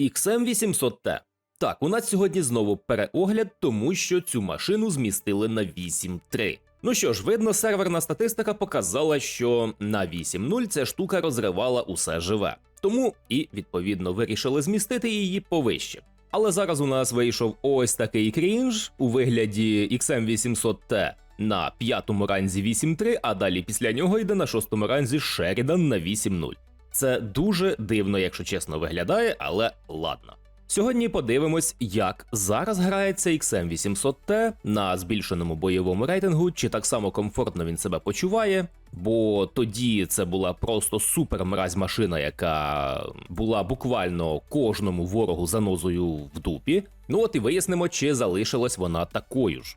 XM800T. Так, у нас сьогодні знову переогляд, тому що цю машину змістили на 8.3. Ну що ж, видно, серверна статистика показала, що на 8.0 ця штука розривала усе живе. Тому і відповідно вирішили змістити її повище. Але зараз у нас вийшов ось такий крінж у вигляді XM800T на п'ятому ранзі 8.3, а далі після нього йде на шостому ранзі Sheridan на 8.0. Це дуже дивно, якщо чесно виглядає, але ладно. Сьогодні подивимось, як зараз грається XM800T на збільшеному бойовому рейтингу, чи так само комфортно він себе почуває. Бо тоді це була просто супермразь машина, яка була буквально кожному ворогу занозою в дупі. Ну от і вияснимо, чи залишилась вона такою ж.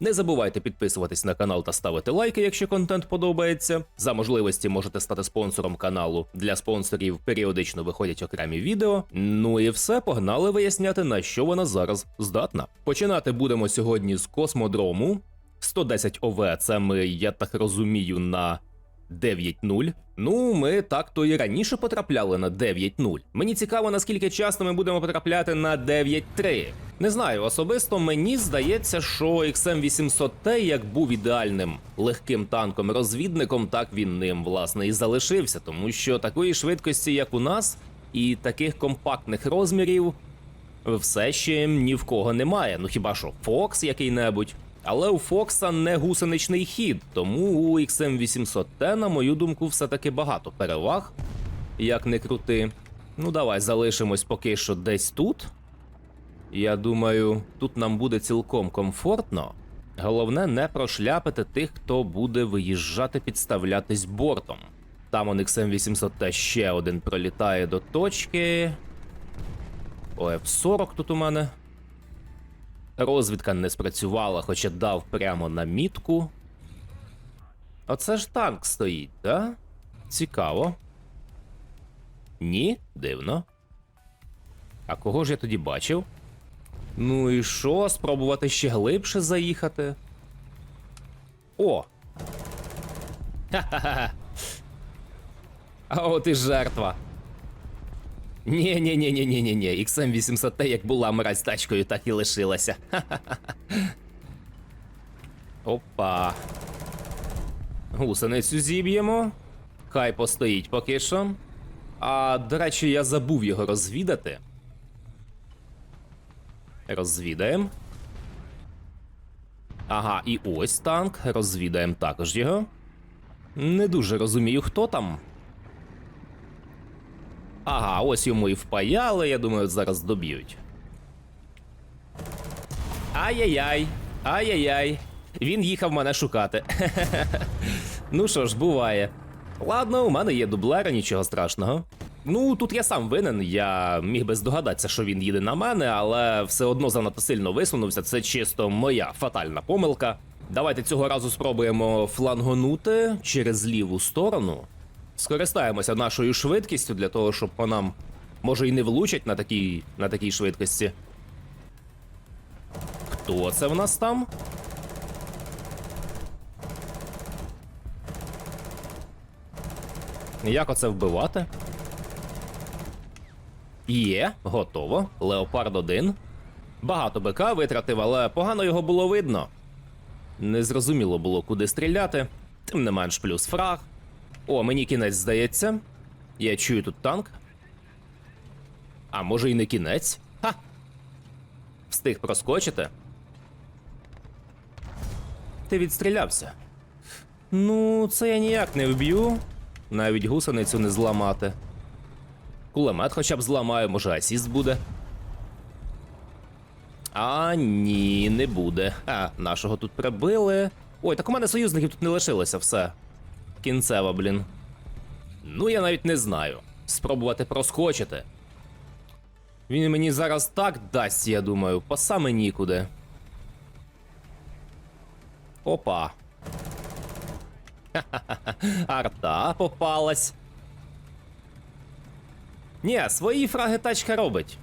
Не забувайте підписуватись на канал та ставити лайки, якщо контент подобається. За можливості можете стати спонсором каналу. Для спонсорів періодично виходять окремі відео. Ну і все, погнали виясняти, на що вона зараз здатна. Починати будемо сьогодні з космодрому. 110 ОВ, це ми, я так розумію, на 9.0. Ну, ми так то і раніше потрапляли на 9.0. Мені цікаво, наскільки часто ми будемо потрапляти на 9.3. Не знаю, особисто мені здається, що XM800T як був ідеальним легким танком-розвідником, так він ним власне і залишився, тому що такої швидкості, як у нас, і таких компактних розмірів все ще ні в кого немає. Ну хіба що Фокс який-небудь. Але у Фокса не гусеничний хід, тому у XM800T, на мою думку, все-таки багато переваг, як не крути. Ну давай залишимось поки що десь тут. Я думаю, тут нам буде цілком комфортно. Головне не прошляпити тих, хто буде виїжджати підставлятись бортом. Там он XM800T ще один пролітає до точки. ОФ-40 тут у мене. Розвідка не спрацювала, хоча дав прямо на мітку. Оце ж танк стоїть, да? Цікаво. Ні, дивно. А кого ж я тоді бачив? Ну і що, спробувати ще глибше заїхати? О! Ха-ха-ха. А от і жертва. Ні, ні, ні, ні, ні, ні, ні. XM800T як була мразь тачкою, так і лишилася. Ха-ха-ха. Опа. Гусеницю зіб'ємо. Хай постоїть поки що. А, до речі, я забув його розвідати. Розвідаємо. Ага, і ось танк. Розвідаємо також його. Не дуже розумію, хто там. Ага, ось йому і впаяли, я думаю, зараз доб'ють. Ай-яй-яй, ай-яй-яй. Він їхав мене шукати. ну що ж, буває. Ладно, у мене є дублери, нічого страшного. Ну, тут я сам винен, я міг би здогадатися, що він їде на мене, але все одно занадто сильно висунувся. Це чисто моя фатальна помилка. Давайте цього разу спробуємо флангонути через ліву сторону. Скористаємося нашою швидкістю для того, щоб по нам може і не влучать на такій, на такій швидкості. Хто це в нас там? Як оце вбивати? Є, готово. Леопард 1. Багато БК витратив, але погано його було видно. Незрозуміло було, куди стріляти. Тим не менш, плюс фраг. О, мені кінець здається. Я чую тут танк. А може і не кінець? Ха! Встиг проскочити. Ти відстрілявся. Ну, це я ніяк не вб'ю. Навіть гусеницю не зламати. Кулемет хоча б зламаю, може асіст буде. А ні, не буде. А, нашого тут прибили. Ой, так у мене союзників тут не лишилося все. Кінцева, блін. Ну, я навіть не знаю. Спробувати проскочити. Він мені зараз так дасть, я думаю, по саме нікуди. Опа. Арта попалась. Ні, свої фраги тачка робить.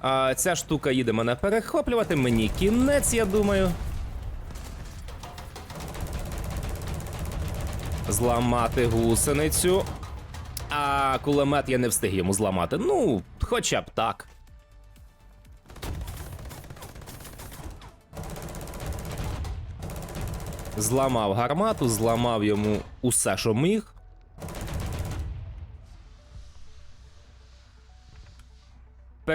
А ця штука їде мене перехоплювати. Мені кінець, я думаю. Зламати гусеницю. А кулемет я не встиг йому зламати. Ну, хоча б так. Зламав гармату, зламав йому усе, що міг.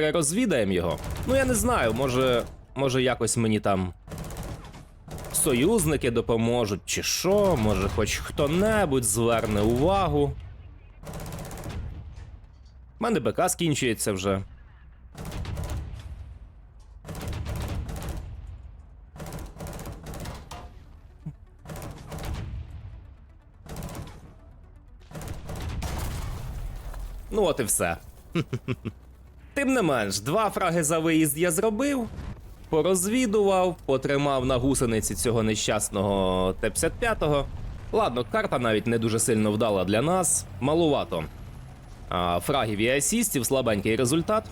Перерозвідаємо його. Ну, я не знаю, може, може якось мені там союзники допоможуть, чи що, може, хоч хто-небудь зверне увагу. У мене БК скінчується вже. Ну, от і все. Тим не менш, два фраги за виїзд я зробив, порозвідував, потримав на гусениці цього нещасного Т-55. Ладно, карта навіть не дуже сильно вдала для нас, малувато. А, фрагів і асістів, слабенький результат.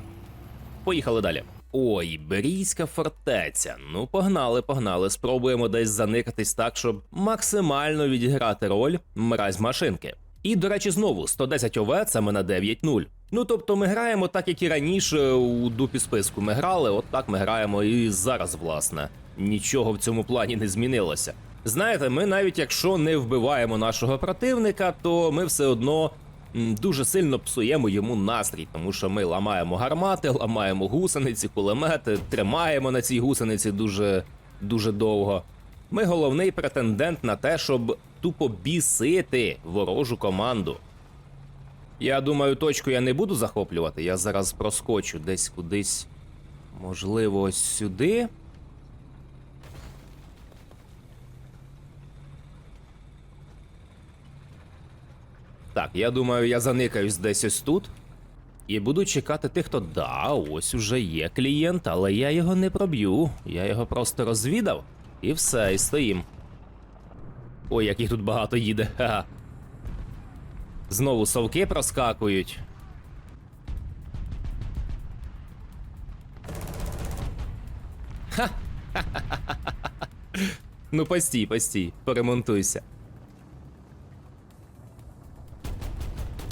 Поїхали далі. Ой, Берійська фортеця. Ну, погнали, погнали. Спробуємо десь заникатись так, щоб максимально відіграти роль мразь машинки. І, до речі, знову 110 ОВ це ми на 9-0. Ну тобто ми граємо так, як і раніше у дупі списку ми грали, от так ми граємо і зараз, власне. Нічого в цьому плані не змінилося. Знаєте, ми навіть якщо не вбиваємо нашого противника, то ми все одно дуже сильно псуємо йому настрій, тому що ми ламаємо гармати, ламаємо гусениці, кулемети, тримаємо на цій гусениці дуже, дуже довго. Ми головний претендент на те, щоб тупо бісити ворожу команду. Я думаю, точку я не буду захоплювати. Я зараз проскочу десь кудись. Можливо, ось сюди. Так, я думаю, я заникаюсь десь ось тут. І буду чекати тих, хто да, ось уже є клієнт, але я його не проб'ю. Я його просто розвідав і все, і стоїм. Ой, як їх тут багато їде. Ха-ха. Знову совки проскакують. Ха! Ну, постій, постій, поремонтуйся.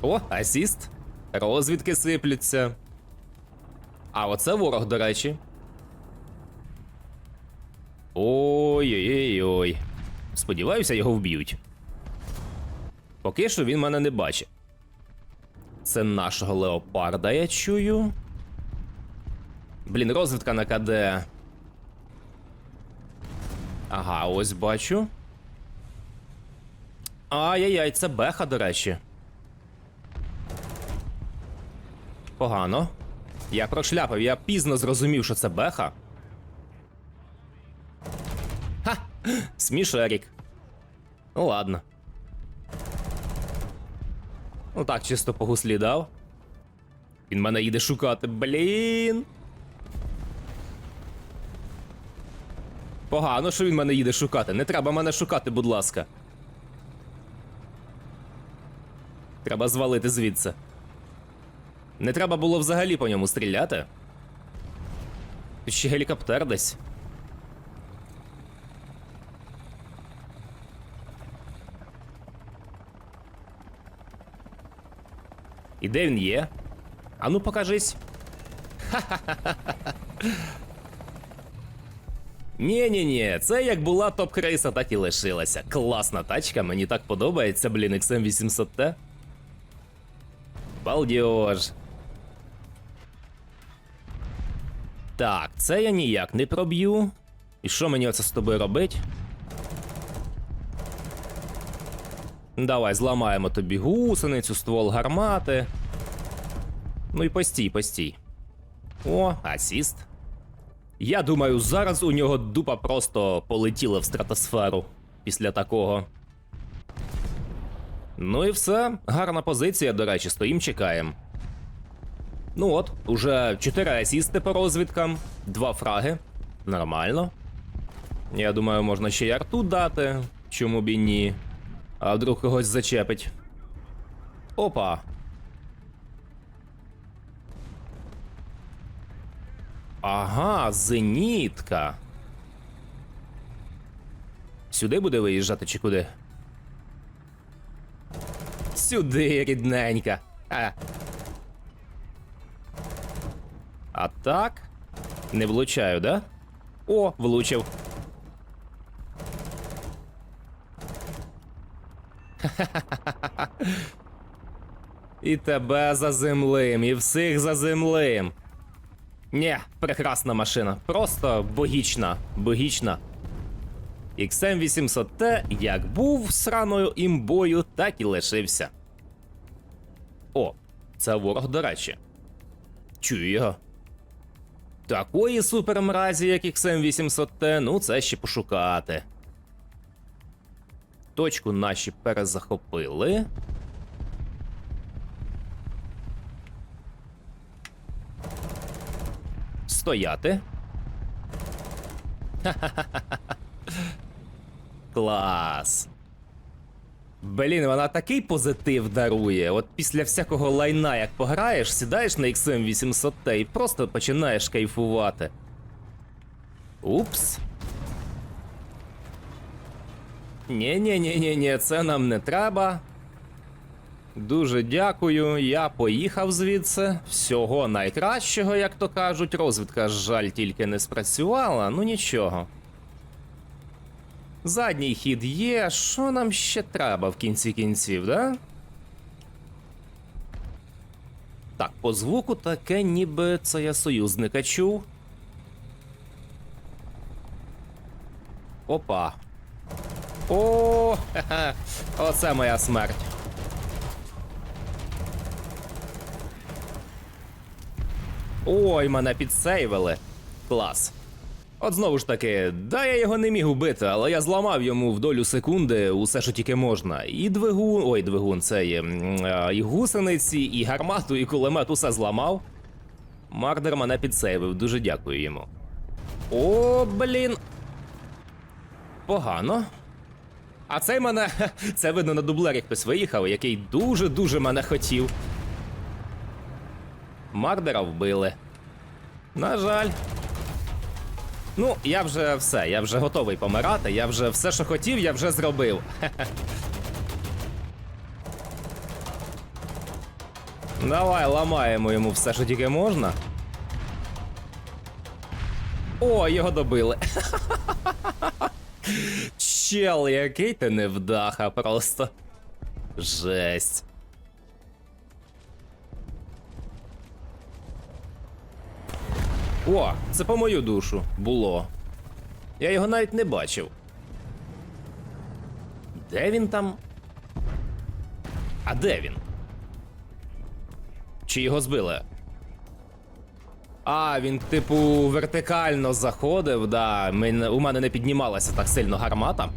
О, асіст. Розвідки сиплються. А оце ворог, до речі. Ой-ой-ой. Сподіваюся, його вб'ють. Поки що він мене не бачить. Це нашого леопарда, я чую. Блін, розвідка на КД. Ага, ось бачу. Ай-яй-яй, це беха, до речі. Погано. Я прошляпав, я пізно зрозумів, що це беха. Ха! Смішерік. Ну ладно. Ну так, чисто по гуслі дав. Він мене їде шукати, блін. Погано, що він мене їде шукати. Не треба мене шукати, будь ласка. Треба звалити звідси. Не треба було взагалі по ньому стріляти. Тут ще гелікоптер десь. І де він є? Ану, покажись. ні ні ні це як була топ-крейса, так і лишилася. Класна тачка, мені так подобається, блін, XM800T. Балдіож. Так, це я ніяк не проб'ю. І що мені оце з тобою робить? Давай зламаємо тобі гусеницю, ствол гармати. Ну і постій, постій. О, асіст. Я думаю, зараз у нього дупа просто полетіла в стратосферу після такого. Ну і все. Гарна позиція, до речі, стоїм, чекаємо. Ну от, уже 4 асісти по розвідкам, 2 фраги. Нормально. Я думаю, можна ще й арту дати. Чому б і ні. А вдруг когось зачепить. Опа. Ага, зенітка. Сюди буде виїжджати чи куди? Сюди, рідненька. Е. А так. Не влучаю, да? О, влучив. І тебе заземлим, і всіх заземлим. Нє, прекрасна машина. Просто богічна, богічна. XM800T як був сраною імбою, так і лишився. О, це ворог, до речі. Чую його. Такої супермразі, як XM800T, ну це ще пошукати. Точку наші перезахопили. Стояти. Клас. Блін, вона такий позитив дарує. От після всякого лайна, як пограєш, сідаєш на XM 800T і просто починаєш кайфувати. Упс. Ні ні ні ні ні це нам не треба. Дуже дякую, я поїхав звідси. Всього найкращого, як то кажуть. Розвідка, жаль, тільки не спрацювала, ну нічого. Задній хід є, що нам ще треба в кінці кінців, да? Так, по звуку таке, ніби це я союзника чув. Опа. О, хе-хе, оце моя смерть. Ой, мене підсейвили. Клас. От знову ж таки, да я його не міг убити, але я зламав йому в долю секунди усе, що тільки можна. І двигун, ой, двигун, це є. І гусениці, і гармату, і кулемет усе зламав. Мардер мене підсейвив, дуже дякую йому. О, блін. Погано. А цей мене. Це видно на дублері хтось виїхав, який дуже-дуже мене хотів. Мардера вбили. На жаль. Ну, я вже все, я вже готовий помирати, я вже все, що хотів, я вже зробив. Давай ламаємо йому все, що тільки можна. О, його добили. Чел, який ти невдаха просто. Жесть. О, це по мою душу було. Я його навіть не бачив. Де він там? А де він? Чи його збили? А, він, типу, вертикально заходив, да. У мене не піднімалася так сильно гармата.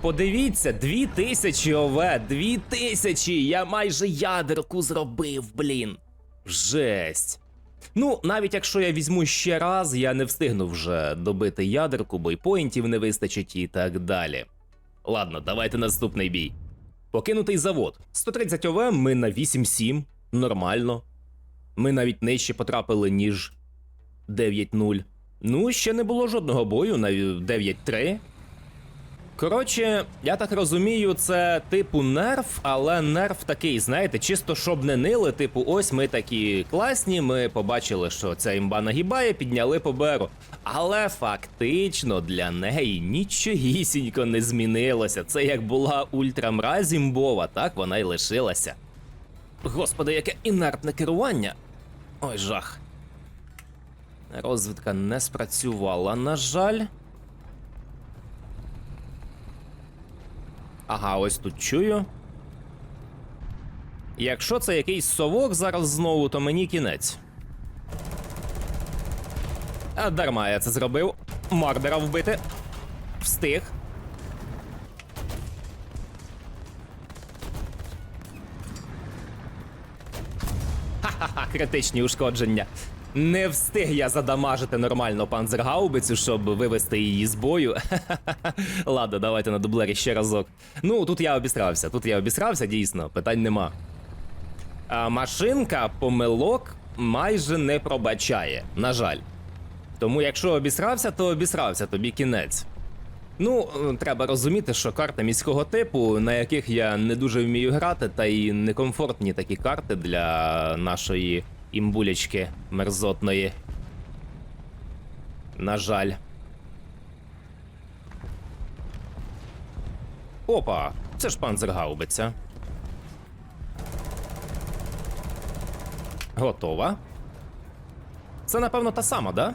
Подивіться, 2000 ОВ, 2000! Я майже ядерку зробив, блін. Жесть. Ну, навіть якщо я візьму ще раз, я не встигну вже добити ядерку, бойпоінтів не вистачить і так далі. Ладно, давайте наступний бій. Покинутий завод. 130 ОВ, ми на 8-7. Нормально. Ми навіть нижче потрапили, ніж 9-0. Ну, ще не було жодного бою на 9-3. Коротше, я так розумію, це типу нерв, але нерв такий, знаєте, чисто щоб не нили, типу, ось ми такі класні, ми побачили, що ця імба нагибає, підняли по беру. Але фактично для неї нічогісінько не змінилося. Це як була ультрамразь імбова, так вона й лишилася. Господи, яке інертне керування. Ой, жах. Розвідка не спрацювала, на жаль. Ага, ось тут чую. Якщо це якийсь совок зараз знову, то мені кінець. А дарма я це зробив. Мардера вбити. Встиг. Ха-ха-ха, критичні ушкодження. Не встиг я задамажити нормально панцергаубицю, щоб вивести її з бою. Ладно, давайте на дублері ще разок. Ну, тут я обісрався, тут я обісрався, дійсно, питань нема. А машинка помилок майже не пробачає, на жаль. Тому якщо обісрався, то обісрався, тобі кінець. Ну, е, треба розуміти, що карти міського типу, на яких я не дуже вмію грати, та й некомфортні такі карти для нашої імбулячки мерзотної. На жаль. Опа, це ж панцергаубиця. Готова. Це, напевно, та сама, да?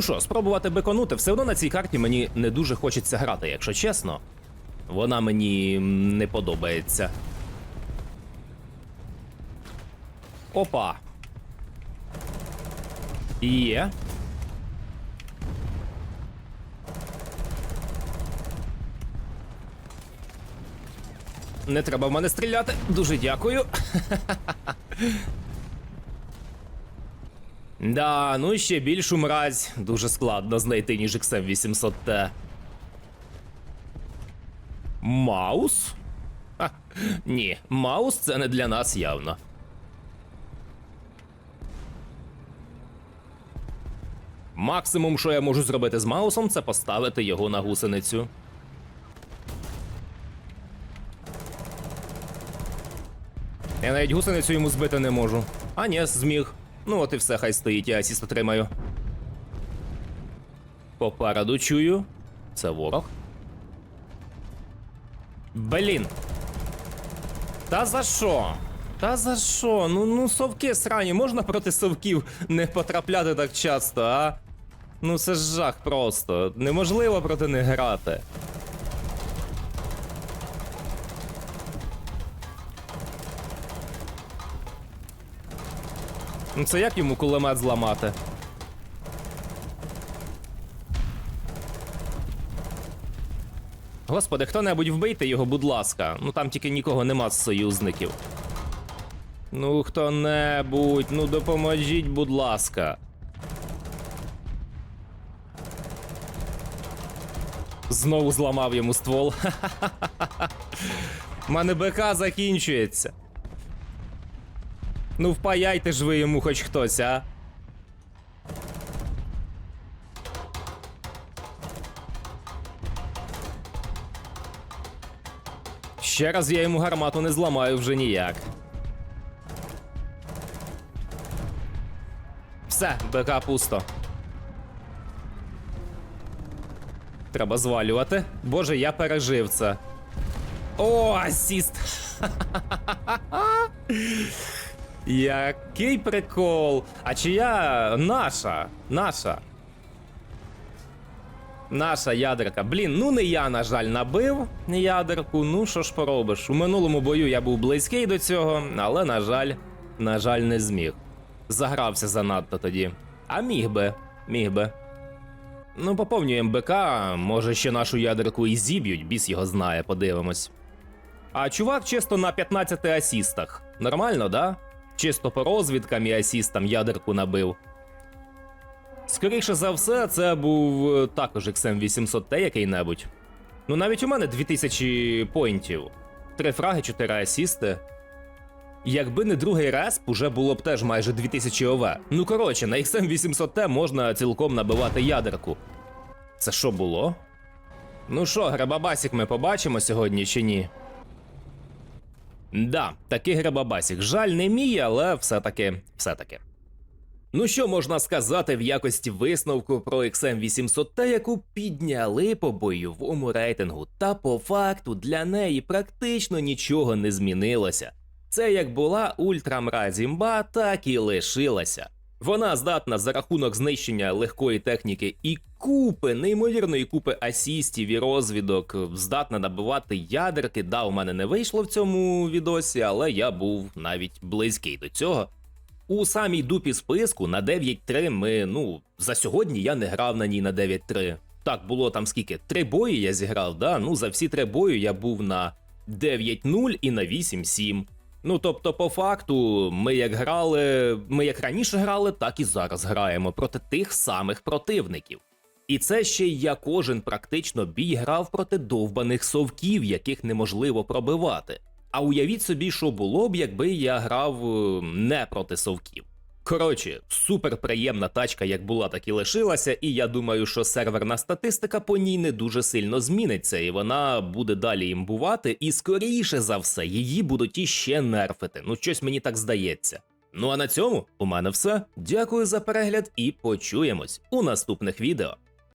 Ну що, спробувати беконути, все одно на цій карті мені не дуже хочеться грати, якщо чесно. Вона мені не подобається. Опа. Є. Не треба в мене стріляти. Дуже дякую. Да, ну ще більшу мразь дуже складно знайти, ніж XM 800T. Маус? Ха, ні, маус це не для нас явно. Максимум, що я можу зробити з маусом, це поставити його на гусеницю. Я навіть гусеницю йому збити не можу. А ні, зміг. Ну от і все, хай стоїть, я асіст отримаю. Попереду чую. Це ворог. Блін. Та за що? Та за що? Ну ну совки срані, можна проти совків не потрапляти так часто, а? Ну це ж жах просто. Неможливо проти них грати. Ну це як йому кулемет зламати? Господи, хто-небудь вбийте його, будь ласка. Ну там тільки нікого нема з союзників. Ну, хто-небудь, ну допоможіть, будь ласка. Знову зламав йому ствол. У мене БК закінчується. Ну впаяйте ж ви йому хоч хтось, а. Ще раз я йому гармату не зламаю вже ніяк. Все, БК пусто. Треба звалювати. Боже, я пережив це. О, асіст! Який прикол. А чия наша? Наша. Наша ядерка. Блін, ну не я, на жаль, набив ядерку. Ну що ж поробиш? У минулому бою я був близький до цього, але, на жаль, на жаль, не зміг. Загрався занадто тоді. А міг би, міг би. Ну, поповнюємо БК, може ще нашу ядерку і зіб'ють, біс його знає, подивимось. А чувак чисто на 15 асістах. Нормально, да? Чисто по розвідкам і асістам ядерку набив. Скоріше за все, це був е, також XM 800T який-небудь. Ну навіть у мене 2000 поінтів. Три фраги, 4 асісти. Якби не другий респ, уже було б теж майже 2000 ОВ. Ну коротше, на XM 800T можна цілком набивати ядерку. Це що було? Ну що, грабабасік ми побачимо сьогодні чи ні? Да, такий грабабасік. Жаль, не мій, але все-таки, все-таки. Ну що можна сказати в якості висновку про XM 800T, яку підняли по бойовому рейтингу, та по факту для неї практично нічого не змінилося. Це як була ультрамра зімба, так і лишилася. Вона здатна за рахунок знищення легкої техніки і купи, неймовірної купи асістів і розвідок, здатна набивати ядерки. Да, у мене не вийшло в цьому відосі, але я був навіть близький до цього. У самій дупі списку на 9-3 ми, ну, за сьогодні я не грав на ній на 9-3. Так, було там скільки? Три бої я зіграв, да? Ну, за всі три бої я був на 9-0 і на 8-7. Ну, тобто, по факту, ми як грали, ми як раніше грали, так і зараз граємо проти тих самих противників. І це ще я кожен практично бій грав проти довбаних совків, яких неможливо пробивати. А уявіть собі, що було б, якби я грав е, не проти совків. Коротше, супер приємна тачка, як була, так і лишилася, і я думаю, що серверна статистика по ній не дуже сильно зміниться, і вона буде далі імбувати, і скоріше за все, її будуть іще нерфити. Ну, щось мені так здається. Ну а на цьому у мене все. Дякую за перегляд і почуємось у наступних відео.